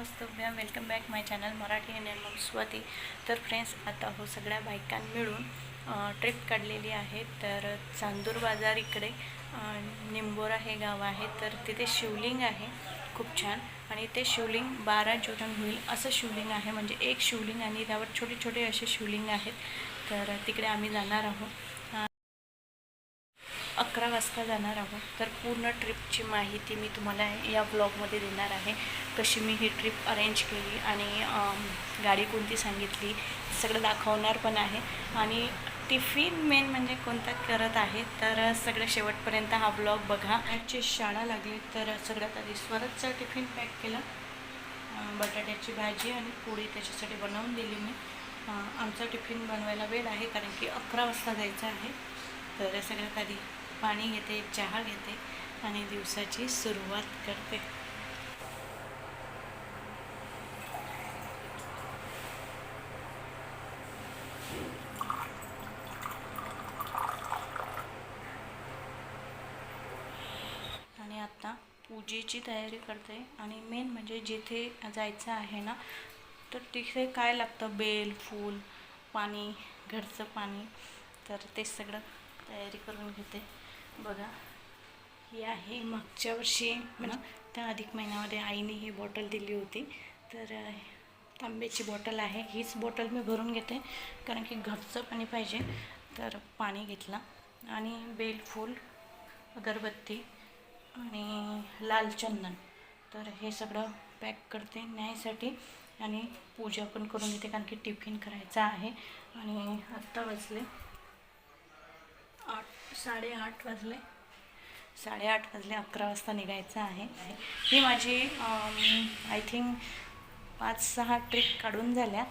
वास्तव्य welcome back my channel Marathi आणि मग स्वाती तर फ्रेंड्स आता हो सगळ्या बायकां मिळून ट्रिप काढलेली आहे. तर चांदूर बाजार इकडे निंबोरा हे गाव आहे. तर तिथे शिवलिंग आहे. खूप छान. आणि ते शिवलिंग बारा ज्योतन होईल. असं शिवलिंग आहे. म्हणजे एक शिवलिंग आणि त्यावर छोटे छोटे असे शिवलिंग आहेत. तर तिकडे आम्ही जाणार आहोत. अकरा वाजता जाणार आहोत. तर पूर्ण ट्रिपची माहिती मी तुम्हाला या ब्लॉगमध्ये देणार आहे. कशी मी ही ट्रिप अरेंज केली आणि गाडी कोणती सांगितली सगळं दाखवणार पण आहे. आणि टिफिन मेन म्हणजे कोणता करत आहे तर सगळं शेवटपर्यंत हा ब्लॉग बघा. आजची शाळा लागली तर सगळ्यात आधी स्वरतचा टिफिन पॅक केला. बटाट्याची भाजी आणि पोळी त्याच्यासाठी बनवून दिली मी. आमचा टिफिन बनवायला वेळ आहे कारण की अकरा वाजता जायचं आहे. तर सगळ्यात आधी पाणी घेते चहा घेते आणि दिवसाची सुरुवात करते. आणि आता पूजेची तयारी करते आणि मेन म्हणजे जिथे जायचं आहे ना तर तिथे काय लागतं? बेल फूल पाणी घरचं पाणी तर ते सगळं तयारी करून घेते. बघा. ही आहे मागच्या वर्षी ना त्या अधिक महिन्यामध्ये आईने ही बॉटल दिली होती. तर तांब्याची बॉटल आहे. हीच बॉटल मी भरून घेते कारण की घरचं पाणी पाहिजे. तर पाणी घेतलं. आणि बेलफूल अगरबत्ती आणि लाल चंदन. तर हे सगळं पॅक करते न्यायसाठी. आणि पूजा पण करून घेते कारण की टिफिन करायचा आहे. आणि आत्ता वाजले. साडेआठ वाजले. साडेआठ वाजले अकरा वाजता निघायचं आहे. ही माझी आय थिंक पाच सहा ट्रिप काढून झाल्या.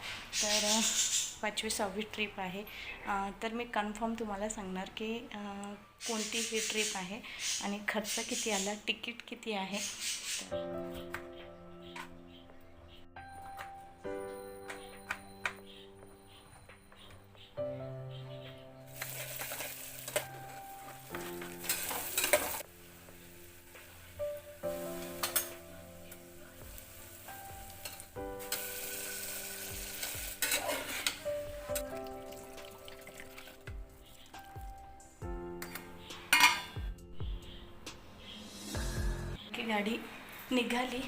तर पाचवी सहावी ट्रिप आहे. तर मी कन्फर्म तुम्हाला सांगणार की कोणती ही ट्रिप आहे आणि खर्च किती आला तिकीट किती आहे. तर गाडी निघाली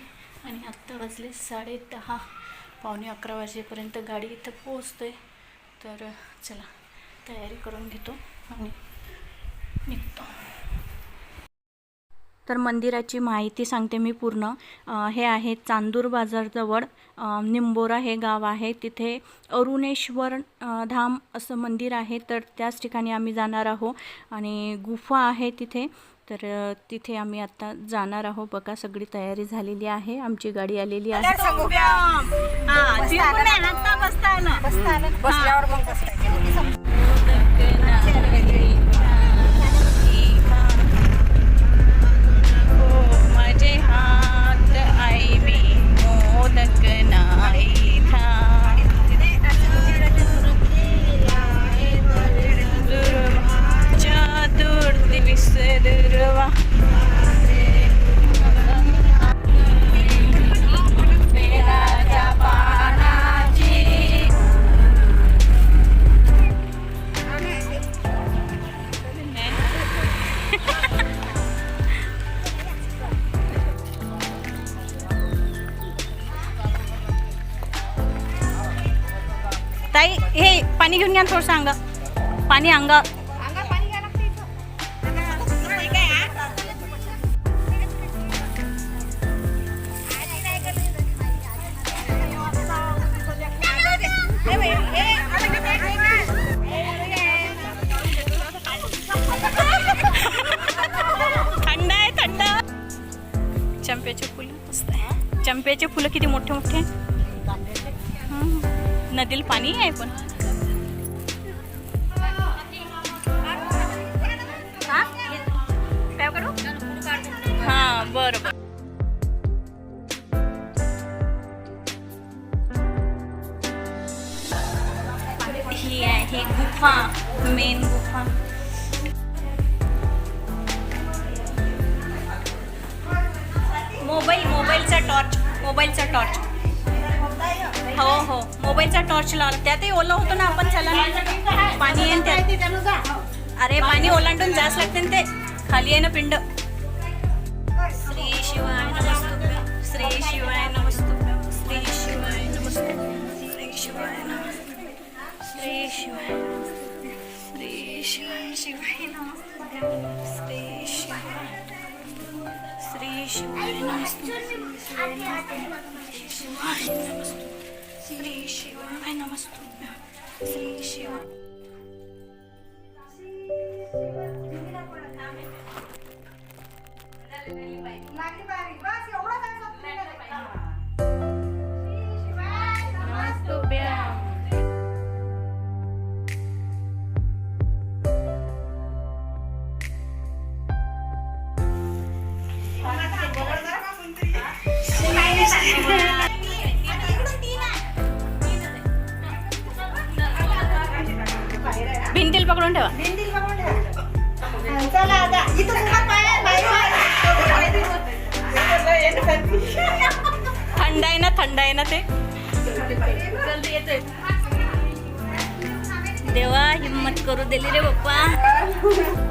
आणि आत्ता वाजले साडे दहा पावणे अकरा वाजेपर्यंत गाडी इथं पोहोचते तर चला तयारी करून घेतो आणि निघतो. तर मंदिराची माहिती सांगते मी पूर्ण. हे आहे चांदूर बाजारजवळ निंबोरा हे गाव आहे. तिथे अरुणेश्वर धाम असं मंदिर आहे. तर त्याच ठिकाणी आम्ही जाणार आहोत. आणि गुफा आहे तिथे. तर तिथे आम्ही आता जाणार आहोत. बघा सगळी तयारी झालेली आहे. आमची गाडी आलेली आहे. बसल्यावर मग बसतायचे हे पाणी घेऊन घ्या थोडंसं अंगा. पाणी अंगा. थंड आहे थंड. चंप्याचे फुलं मस्त आहे. चंप्याचे फुलं किती मोठे मोठे नदीला पाणी आहे पण. हा? बरं बरं. ही आहे गुफा मेन गुफा. मोबाईल मोबाईलचा टॉर्च मोबाईलचा टॉर्च. हो हो. मोबाईलचा टॉर्च लावला. त्यातही ओला होतो ना आपण चला पाणी येईन त्यात. अरे पाणी ओलांडून जास्त लागते ना ते. खाली आहे ना पिंड. श्री शिवाय नमस्तुभ्यं. श्री शिवाय नमस्तुभ्यं. श्री शिवाय श्री शिवाय नमस्तुभ्यं. श्री शिवाय श्री शिवाय शिवाय श्री शिवाय श्री शिवाय श्री शिवाय नमस्तुभ्यं. श्री शिवाय नमस्तुभ्यं श्री शिवाय भिंतीला पकडून ठेवा. चला आता. थंड आहे ना थंड आहे ना ते? देवा हिम्मत करू दिली रे बाप्पा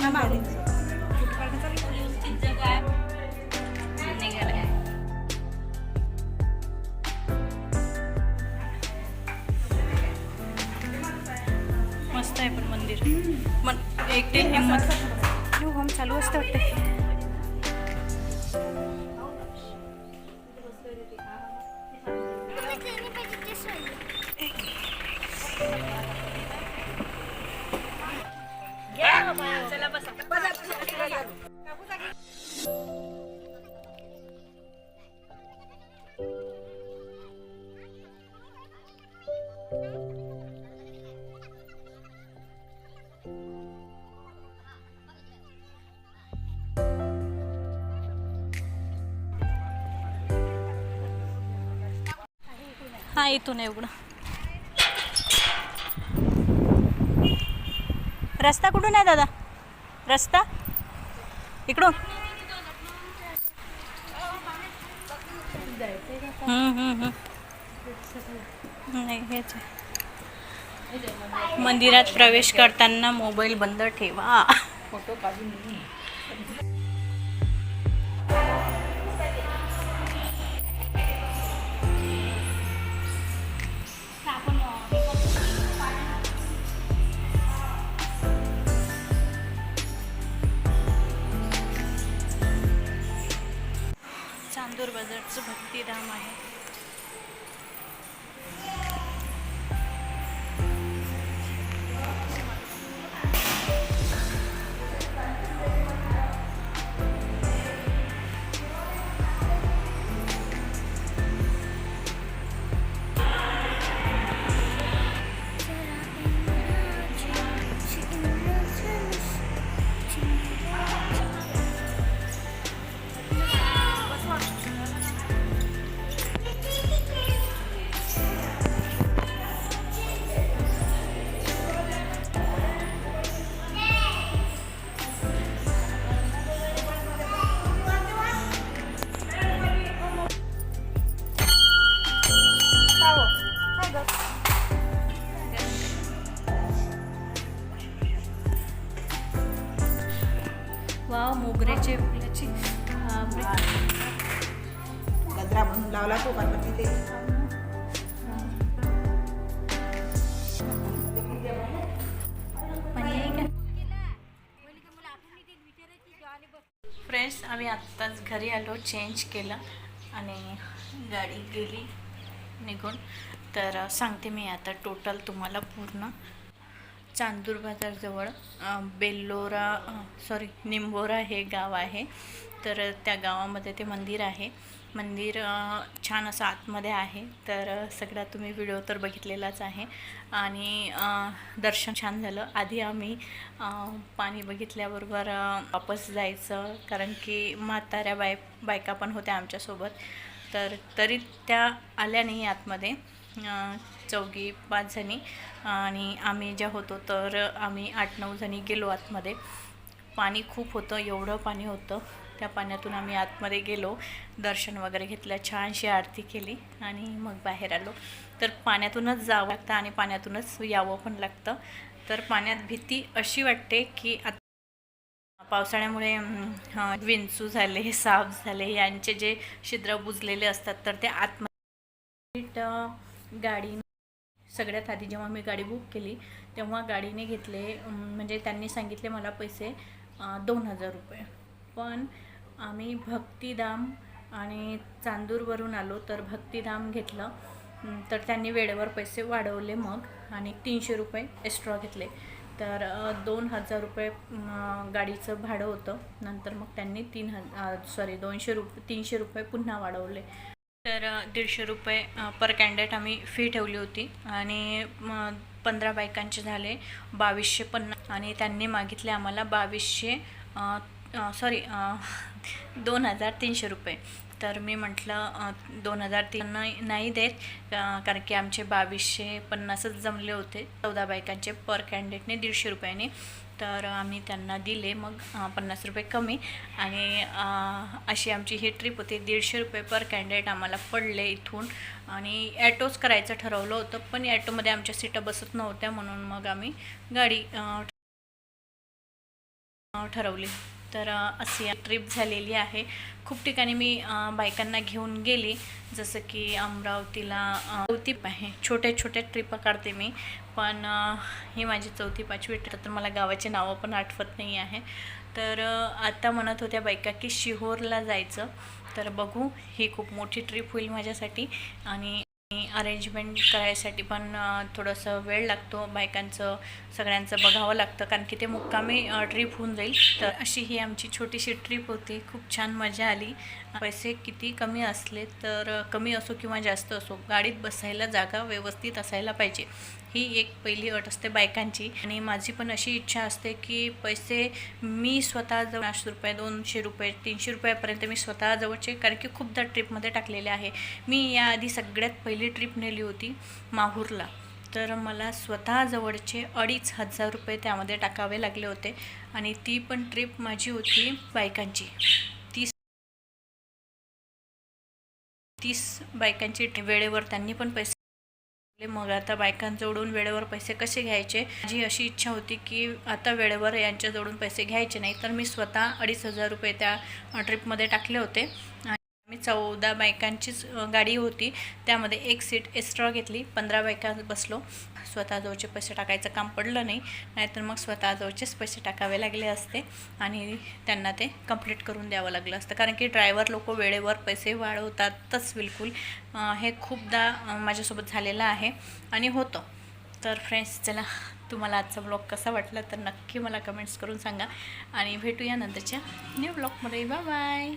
निघाले इथून एवढं. रस्ता कुठून आहे दादा? रस्ता? इकडून. नाही हेच मंदिरात प्रवेश करताना मोबाईल बंद ठेवा. फोटो काढून चांदूर बाजारचं भक्तिधाम आहे. मोगऱ्याचे फुलाची. गजरा म्हणून लावला तो पण तिथे फ्रेंड्स आम्ही आत्ताच घरी आलो चेंज केलं आणि गाडी गेली निघून. तर सांगते मी आता टोटल तुम्हाला पूर्ण. चांदूर बाजारजवळ बेल्लोरा सॉरी निंबोरा हे गाव आहे. तर त्या गावामध्ये ते मंदिर आहे. मंदिर छान असं आतमध्ये आहे. तर सगळा तुम्ही व्हिडिओ तर बघितलेलाच आहे. आणि दर्शन छान झालं. आधी आम्ही पाणी बघितल्याबरोबर वापस जायचं. कारण की म्हाताऱ्या बाय बायका पण होत्या आमच्यासोबत. तर तरी त्या आल्या नाही आतमध्ये. चौघी पाच जणी आणि आम्ही ज्या होतो तर आम्ही आठ नऊ जणी गेलो आतमध्ये. पाणी खूप होतं एवढं पाणी होतं. त्या पाण्यातून आम्ही आतमध्ये गेलो दर्शन वगैरे घेतलं छानशी आरती केली आणि मग बाहेर आलो. तर पाण्यातूनच जावं लागतं आणि पाण्यातूनच यावं पण लागतं. तर पाण्यात भीती अशी वाटते की आता पावसाळ्यामुळे विंचू झाले साप झाले यांचे जे छिद्र बुजलेले असतात तर ते आतमध्ये गाडी सगळ्यात आधी जेव्हा मी गाडी बुक केली तेव्हा गाडीने घेतले म्हणजे त्यांनी सांगितले मला पैसे दोन हजार रुपये. पण आम्ही भक्तिधाम आणि चांदूरवरून आलो तर भक्तिधाम घेतलं तर त्यांनी वेळेवर पैसे वाढवले मग आणि तीनशे रुपये एक्स्ट्रा घेतले. तर दोन हजार रुपये गाडीचं भाडं होतं. नंतर मग त्यांनी तीन हजार सॉरी दोनशे रुपये तीनशे रुपये पुन्हा वाढवले. तर दीडशे रुपये पर कॅन्डिडेट आम्ही फी ठेवली होती. आणि पंधरा बायकांचे झाले. बावीसशे पन्नास आणि त्यांनी मागितले आम्हाला बावीसशे सॉरी दोन हजार तीनशे रुपये. तर मी म्हटलं दोन हजार तीन नाही देत कारण की आमचे बावीसशे पन्नासच जमले होते. चौदा बायकांचे पर कॅन्डिडेटने दीडशे रुपयाने तर आम्ही त्यांना दिले. मग पन्नास रुपये कमी. आणि अशी आमची ही ट्रिप होती. दीडशे रुपये पर कॅन्डिडेट आम्हाला पडले इथून. आणि ॲटोच करायचं ठरवलं होतं पण ॲटोमध्ये आमच्या सीटा बसत नव्हत्या म्हणून मग आम्ही गाडी ठरवली. तर अशी ट्रिप झालेली आहे. खूप ठिकाणी मी बायकांना घेऊन गेली. जसं की अमरावतीला चौथी आहे. छोट्या छोट्या ट्रिप काढते मी. पण ही माझी चौथी पाचवी ट्रिप तर मला गावाचे नावं पण आठवत नाही आहे. तर आत्ता आता म्हणत होत्या बायका की शिहोरला जायचं. तर बघू ही खूप मोठी ट्रिप होईल माझ्यासाठी. आणि अरेंजमेंट करायसाठी पण थोडंसं वेळ लागतो बायकांचं सगळ्यांचं बघावं लागतं. कारण की ते मुक्कामी ट्रिप होऊन जाईल. तर अशी ही आमची छोटीशी ट्रिप होती. खूप छान मजा आली. पैसे किती कमी असले तर कमी असो किंवा जास्त असो गाडीत बसायला जागा व्यवस्थित असायला पाहिजे. ही एक पहिली अट असते बायकांची. आणि माझी पण अशी इच्छा असते की पैसे मी स्वतः जवळ पाचशे रुपये दोनशे रुपये तीनशे रुपयापर्यंत मी स्वतः जवळचे कारण की खूपदा ट्रिपमध्ये टाकलेले आहे. मी याआधी सगळ्यात पहिली ट्रिप नेली होती माहूरला. तर मला स्वतः जवळचे अडीच हजार रुपये त्यामध्ये टाकावे लागले होते. आणि ती पण ट्रिप माझी होती बायकांची. तीस तीस बायकांची वेळेवर त्यांनी पण पैसे मग आता बायकांजवळून वेळेवर पैसे कसे घ्यायचे? माझी अशी इच्छा होती की आता वेळेवर यांच्याजवळून पैसे घ्यायचे नाही तर मी स्वतः अडीच हजार रुपये त्या ट्रिपमध्ये टाकले होते. मी चौदा बायकांचीच गाडी होती. त्यामध्ये एक सीट एक्स्ट्रा घेतली. पंधरा बायका बसलो. स्वतःजवळचे पैसे टाकायचं काम पडलं नाही. नाहीतर मग स्वतःजवळचेच पैसे टाकावे लागले असते. आणि त्यांना ते कंप्लीट करून द्यावं लागलं असतं. कारण की ड्रायव्हर लोक वेळेवर पैसे वाढवतातच बिलकुल. हे खूपदा माझ्यासोबत झालेलं आहे. आणि होतं. तर फ्रेंड्स चला तुम्हाला आजचा ब्लॉग कसा वाटला तर नक्की मला कमेंट्स करून सांगा. आणि भेटूया नंतरच्या न्यू ब्लॉगमध्ये बाय बाय